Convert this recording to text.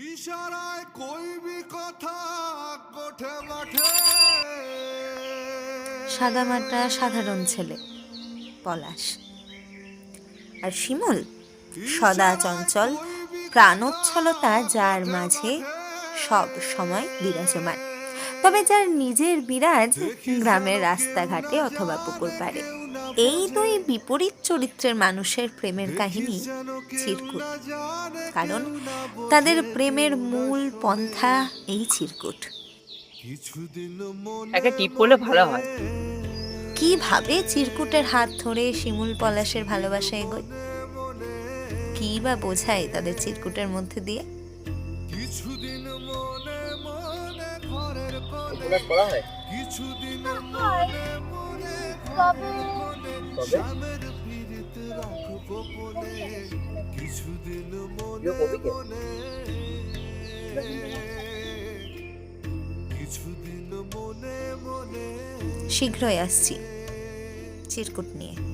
ইশারায় কইবি কথা গোঠে মাঠে সাদামাটা সাধারণ ছেলে পলাশ। আর শিমুল সদা চঞ্চল প্রাণোচ্ছলতা যার মাঝে সব সময় বিরাজমান। তবে যার নিজের বিরাজ গ্রামের রাস্তাঘাটে অথবা পুকুর পাড়ে। এই দুই বিপরীত চরিত্রের মানুষের প্রেমের কাহিনী চিরকুট। কারণ তাদের প্রেমের মূল পন্থা এই চিরকুট। একটা টিপ করলে ভালো হয়। কীভাবে চিরকুটের হাত ধরে শিমুল পলাশের ভালোবাসা এগোয়? কি বা বোঝায় তাদের চিরকুটের মধ্যে দিয়ে? কিছুদিন মনে মনে হয় মনে মনে মনে মনে শীঘ্রই আসছি চিরকুট নিয়ে।